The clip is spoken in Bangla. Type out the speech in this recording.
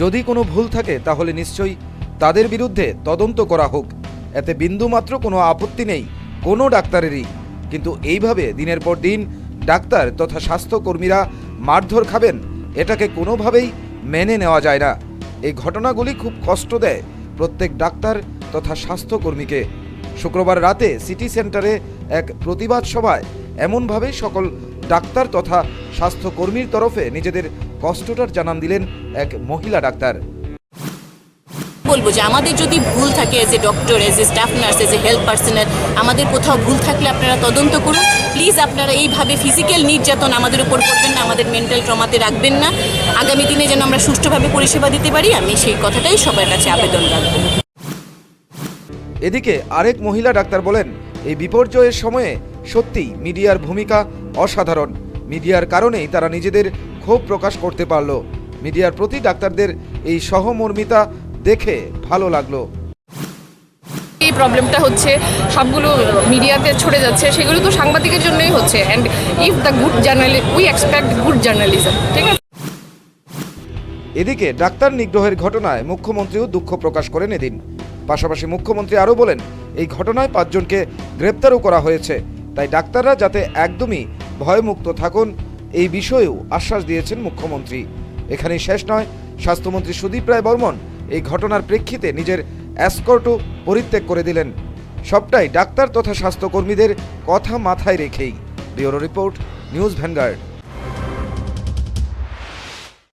যদি কোনো ভুল থাকে, তাহলে নিশ্চয়ই তাদের বিরুদ্ধে তদন্ত করা হোক। এতে বিন্দুমাত্র কোনো আপত্তি নেই, কোনো ডাক্তারেরই। কিন্তু এইভাবে দিনের পর দিন ডাক্তার তথা স্বাস্থ্যকর্মীরা মারধর খাবেন, এটাকে কোনোভাবেই মেনে নেওয়া যায় না। এই ঘটনাগুলি খুব কষ্ট দেয় প্রত্যেক ডাক্তার তথা স্বাস্থ্যকর্মীকে। শুক্রবার রাতে সিটি সেন্টারে এক প্রতিবাদ সভায় এমনভাবেই সকল ডাক্তার তথা স্বাস্থ্যকর্মীর তরফে নিজেদের কষ্টটার জানান দিলেন এক মহিলা ডাক্তার। বলব যে আমাদের যদি ভুল থাকে as a doctor as a staff nurse as a health personnel আমাদের কোথাও ভুল থাকলে আপনারা তদন্ত করুন। প্লিজ আপনারা এইভাবে ফিজিক্যাল নির্যাতন আমাদের উপর করবেন না আমাদের মেন্টাল ট্রমাতে রাখবেন না। আগামী দিনে যেন আমরা সুষ্ঠুভাবে পরিষেবা দিতে পারি আমি সেই কথাটাই সবার কাছে আবেদন রাখব। এদিকে আরেক মহিলা ডাক্তার বলেন এই বিপর্যয়ের সময়ে সত্যিই মিডিয়ার ভূমিকা অসাধারণ। মিডিয়ার কারণেই তারা নিজেদের ক্ষোভ প্রকাশ করতে পারল। মিডিয়ার প্রতি ডাক্তারদের এই সহমর্মিতা দেখে ভালো লাগল। এই প্রবলেমটা হচ্ছে সবগুলো মিডিয়াতে ছড়ে যাচ্ছে সেগুলো তো সাংবাদিকের জন্যই হচ্ছে। And if the good journal we expect good journalism ঠিক আছে? এদিকে ডাক্তার নিগ্রহের ঘটনায় মুখ্যমন্ত্রীও দুঃখ প্রকাশ করেন এদিন। পাশাপাশি মুখ্যমন্ত্রী আরও বলেন এই ঘটনায় পাঁচজনকে গ্রেপ্তারও করা হয়েছে। তাই ডাক্তাররা যাতে একদমই ভয়মুক্ত থাকুন, এই বিষয়েও আশ্বাস দিয়েছেন মুখ্যমন্ত্রী। এখানেই শেষ নয়, স্বাস্থ্যমন্ত্রী সুদীপ রায় বর্মন এই ঘটনার প্রেক্ষিতে নিজের অ্যাসকর্টও পরিত্যাগ করে দিলেন। সবটাই ডাক্তার তথা স্বাস্থ্যকর্মীদের কথা মাথায় রেখেই। Bureau report, News Vanguard.